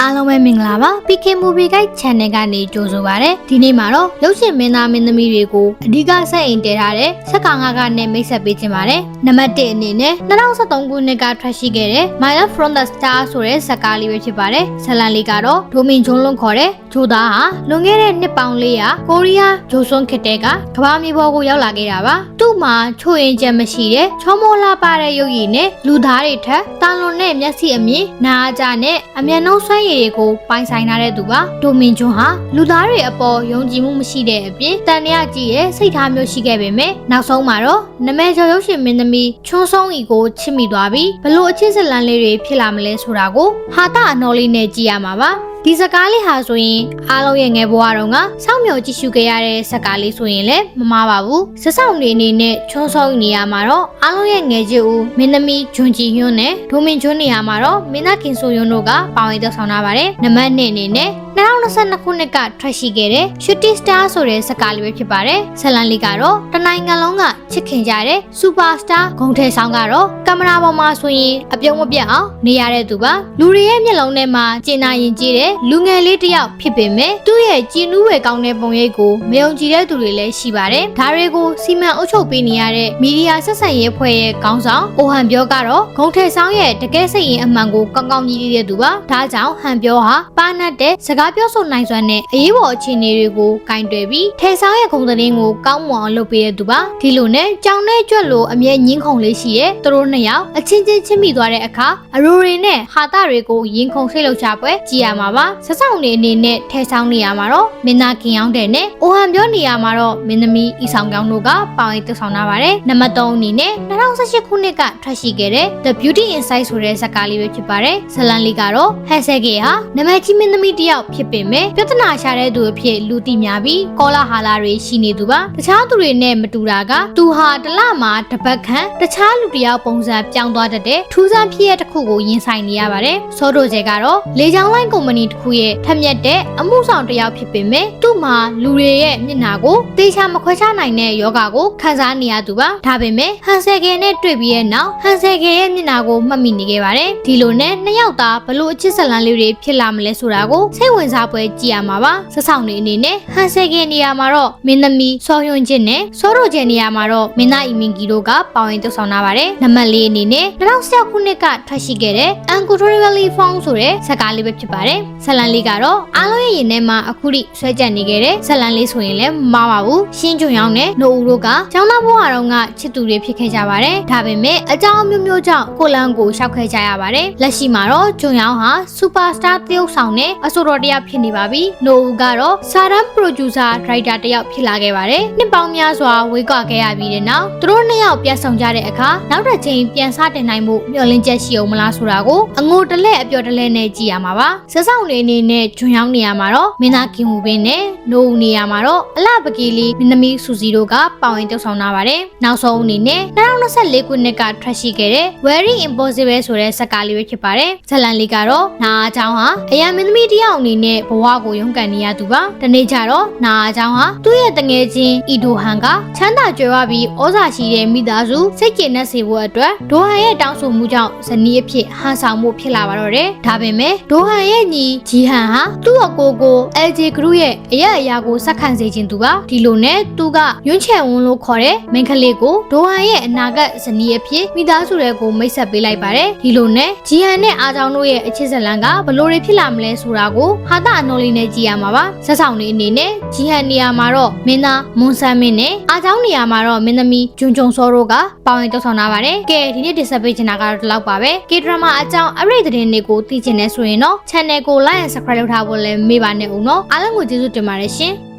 အားလုံးပဲမင်္ဂလာပါ PK Movie Guide Channel ကနေကြိုဆိုပါရစေဒီနေ့မှာတော့ရုပ်ရှင်မင်းသားမင်းသမီးတွေကိုအဓိကဆက်အိမ်တည်ထားတဲ့ဆက်ကောင်ငါကနဲ့မိတ်ဆက်ပေးခြင်းပါတယ်နံပါတ်1အနေနဲ့2023ခုနှစ်ကထွက်ရှိခဲ့တဲ့ My Love from the Star ဆိုတဲ့ဇာတ်ကားလေးပဲဖြစ်ပါတယ်ဇာတ်လမ်းလေးကတော့ဒိုမင်ဂျွန်းလွန်ခေါ်တဲ့ဂျိုသားဟာလွန်ခဲ့တဲ့နှစ်ပေါင်း400ကိုရီးယားဂျိုဆွန်ခေတ်တဲကကမ္ဘာမြေပေါ်ကိုရောက်လာခဲ့တာပါသူ့မှာချိုရင်ချက်မရှိတဲ့ချောမောလာပါတဲ့ရုပ်ရည်နဲ့လူသားတွေထက်တာလွန်တဲ့မျက်စိအမြင်နားကြနဲ့အမျက်နှုံးဆွဲရည်တွေကိုပိုင်ဆိုင်ထားတဲ့သူပါဒိုမင်ဂျွန်းဟာလူသားတွေအပေါ်ယုံကြည်မှုမရှိတဲ့အပြင်တန်မြကြည့်ရဲ့စိတ်ထားမျိုးရှိခဲ့ပေမဲ့နောက်ဆုံးမှာတော့နမဲကျော်ရုပ်ရှင်မင်းသမီးချွန်းဆုံးဤကိုချစ်မိသွားပြီးဘလို့အချစ်စလန်လေးတွေဖြစ်လာမလဲဆိုတာကိုဟာတာအနော်လေးနဲ့ကြည့်ရမှာပါ ဒီစကားလေးဟာဆိုရင်အားလုံးရဲ့ငယ်ဘဝတုန်းကစောင့်မျှော်ကြည့်ရှုခဲ့ရတဲ့စကားလေးဆိုရင်လည်းမမှားပါဘူးစစောင့်နေအနေနဲ့ချွန်းဆောင်နေရမှာတော့အားလုံးရဲ့ငယ်ချစ်ဦးမင်းသမီးဂျွန်ဂျီယွန်းနဲ့ဒိုမင်ဂျွန်းနေရမှာတော့မင်းသားခင်ဆိုယွန်းတို့ကပါဝင်သက်ဆောင်ထားပါတယ်နံပါတ်1အနေနဲ့ 2022ခုနှစ်ကထွက်ရှိခဲ့တဲ့ Shooting Star ဆိုတဲ့စကားလေးပဲဖြစ်ပါတယ်ဇလန်လေးကတော့တနိုင်ငံလုံးကချစ်ခင်ကြတဲ့ Superstar ဂုံထဲဆောင်ကတော့ကင်မရာပေါ်မှာဆိုရင်အပြုံးမပြတ်အောင်နေရတဲ့သူပါလူတွေရဲ့မျက်လုံးထဲမှာကျင်နာရင်ကြည့်တဲ့လူငယ်လေးတစ်ယောက်ဖြစ်ပေမဲ့သူ့ရဲ့ကြည်နူးဝယ်ကောင်းတဲ့ပုံရိပ်ကိုမယုံကြည်တဲ့သူတွေလည်းရှိပါတယ်ဒါတွေကိုစီမံအုပ်ချုပ်ပေးနေရတဲ့မီဒီယာဆက်ဆံရေးဖွဲ့ရဲ့ခေါင်းဆောင်အိုဟန်ပြောကတော့ဂုံထဲဆောင်ရဲ့တကယ်စိတ်ရင်အမှန်ကိုကောင်းကောင်းကြီးလေးတဲ့သူပါဒါကြောင့်ဟန်ပြောဟာပါနတ်တဲ့စကားပြောဆိုနိုင်စွမ်းနဲ့အရေးပေါ်အခြေအနေတွေကိုကင်တွယ်ပြီးထဲဆောင်ရဲ့ဂုံသတင်းကိုကောင်းမွန်အောင်လုပ်ပေးတဲ့သူပါဒီလိုနဲ့ကြောင်နဲ့ကြွက်လိုအမြဲညင်းခုန်လေးရှိရဲ့သူတို့နှစ်ယောက်အချင်းချင်းချစ်မိသွားတဲ့အခါအရိုတွေနဲ့ဟာတာတွေကိုရင်ခုန်ဆိတ်လောက်ချပွဲကြည်ရမှာပါဆက်ဆောင်နေအနေနဲ့ထဲဆောင်နေရမှာတော့မင်းသားကင်အောင်တဲ့နဲ့အိုဟန်ပြောနေရမှာတော့မင်းသမီးဤဆောင်ကောင်းတို့ကပေါင်ရိပ်သက်ဆောင်လာပါတယ်နံပါတ်3အနေနဲ့2018ခုနှစ်ကထွက်ရှိခဲ့တဲ့ The Beauty Inside ဆိုတဲ့ဇာတ်ကားလေးပဲဖြစ်ပါတယ်ဇလန်လေးကတော့ဟက်ဆဲကေဟာနမကြီးမင်းသမီးတစ်ယောက်ဖြစ်ပေမဲ့ပြဿနာရှာတဲ့သူအဖြစ်လူသိများပြီးကောလာဟာလာတွေရှိနေသူပါတခြားသူတွေနဲ့မတူတာကသူဟာတစ်လမှာတစ်ပတ်ခန့်တခြားလူတစ်ယောက်ပုံစံပြောင်းသွားတတ်တဲ့ထူးဆန်းဖြစ်ရတစ်ခုကိုရင်ဆိုင်နေရပါတယ်စောဒိုကျဲကတော့လေချောင်းလိုင်းကုမ္ပဏီတစ်ခုရဲ့ထက်မြက်တဲ့အမှုဆောင်တစ်ယောက်ဖြစ်ပေမဲ့သူ့မှာလူတွေရဲ့မျက်နှာကိုသေချာမခွဲခြားနိုင်တဲ့ယောဂကိုခံစားနေရသူပါဒါပေမဲ့ဟန်ဆယ်ကယ်နဲ့တွေ့ပြီးရဲ့နောက်ဟန်ဆယ်ကယ်ရဲ့မျက်နှာကိုမှတ်မိနေခဲ့ပါတယ်ဒီလိုနဲ့နှစ်ယောက်သားဘလို့အချစ်ဇလန်လေးတွေဖြစ်လာမလဲဆိုတာကိုစိတ်ဝင်စားပွဲကြည့်ရမှာပါဆက်ဆောင်နေအနေနဲ့ဟန်ဆယ်ကယ်နေရာမှာတော့မင်းသမီးစောယွန်းချင်းနဲ့စောရိုကျဲနေရာမှာတော့မင်းသားအီမင်ဂီတို့ကပါဝင်တုပ်ဆောင်လာပါတယ်နံပါတ်၄အနေနဲ့2010ခုနှစ်ကထွက်ရှိခဲ့တဲ့ Uncontrollably Found ဆိုတဲ့ဇာတ်ကားလေးပဲဖြစ်ပါတယ်ဇလန်လေးကတော့အားလုံးရဲ့ရင်ထဲမှာအခုထိဆွဲကြံနေခဲ့တဲ့ဇလန်လေးဆိုရင်လည်းမမှားပါဘူးရှင်းကြုံရောင်းနဲ့နိုဦးတို့ကကျောင်းသားဘဝတုန်းကချစ်သူတွေဖြစ်ခဲ့ကြပါတယ်ဒါပေမဲ့အကြောင်းအမျိုးမျိုးကြောင့်ကိုလန်ကိုရှောက်ခဲ့ကြရပါတယ်လက်ရှိမှာတော့ဂျုံရောင်းဟာ Superstar တယောက်ဆောင်နဲ့အဆိုတော်တစ်ယောက်ဖြစ်နေပါပြီနိုဦးကတော့စာရန် producer writer တစ်ယောက်ဖြစ်လာခဲ့ပါတယ်နှစ်ပေါင်းများစွာဝေးကွာခဲ့ရပြီးတဲ့နောက်သူတို့နှစ်ယောက်ပြန်ဆောင်ကြတဲ့အခါနောက်တစ်ချိန်ပြန်စတင်နိုင်မှုမျှော်လင့်ချက်ရှိအောင်မလားဆိုတာကိုအငိုတလဲအပျော်တလဲနဲ့ကြည့်ရမှာပါဆက်ဆောင်နေအနေနဲ့ဂျွန်ရောင်းနေရမှာတော့မင်းသားကင်ဟူပင်းနဲ့နိုဦးနေရမှာတော့အလပကီလီမင်းသမီးဆူစီတို့ကပါဝင်တုပ်ဆောင်လာပါတယ်နောက်ဆုံးအနေနဲ့2024ခုနှစ်ကထွက်ရှိခဲ့တဲ့ Very Impossible ဆိုတဲ့ဇာတ်ကားလေးပဲဖြစ်ပါတယ်ဇလန်လေးကတော့နာအားချောင်းဟာအရာမင်းသမီးတစ်ယောက်အနေနဲ့ဘဝကိုရုန်းကန်နေရသူပါဒီနေ့ကျတော့နာအားချောင်းဟာသူ့ရဲ့တငယ်ချင်းအီဒိုဟန်ကချမ်းသာကြွယ်ဝပြီးဩဇာရှိတဲ့မိသားစုစိတ်ကျေနပ်စေဖို့အတွက်ဒိုဟန်ရဲ့တောင်းဆိုမှုကြောင့်ဇနီးအဖြစ်ဟန်ဆောင်မှုဖြစ်လာပါတော့တယ်ဒါပေမဲ့ဒိုဟန်ရဲ့ညီဂျီဟန်ဟာသူ့အကိုကို LJ Group ရဲ့အရာအရာကိုစက္ခံစေခြင်းသူပါဒီလိုနဲ့သူကရွန်းချယ်ဝန်းလို့ခေါ်တဲ့မင်းကလေးကိုဒိုဟန်ရဲ့အနာဂတ်ဇနီးအဖြစ်မိသားစုတွေကိုမိတ်ဆက်ပေးလိုက်ပါတယ်ဒီလိုနဲ့ဂျီဟန်နဲ့အာချောင်းတို့ရဲ့အချစ်ဇလန်ကဘလို့တွေဖြစ်လာမလဲဆိုတာကိုဟာတာအနော်လေးနဲ့ကြည့်ရမှာပါဆက်ဆောင်နေအနေနဲ့ဂျီဟန်နေရာမှာတော့မင်းသားမွန်ဆန်မင်းနဲ့အာချောင်းနေရာမှာတော့မင်းသမီးဂျွန်ဂျုံစောတို့ကပါဝင်တောက်ဆောင်လာပါတယ်ကဲဒီနေ့တင်ဆက်ပေးချင်တာကတော့ဒီလောက်ပါပဲကေဒရမာအကြောင်းအရိတ်သတင်းတွေကိုသိချင်နေဆိုရင်တော့ channel ကို like and subscribe လုပ်ထားဖို့လည်းမေ့ပါနဲ့ဦးနော်အားလုံးကိုကျေးဇူးတင်ပါတယ်ရှင်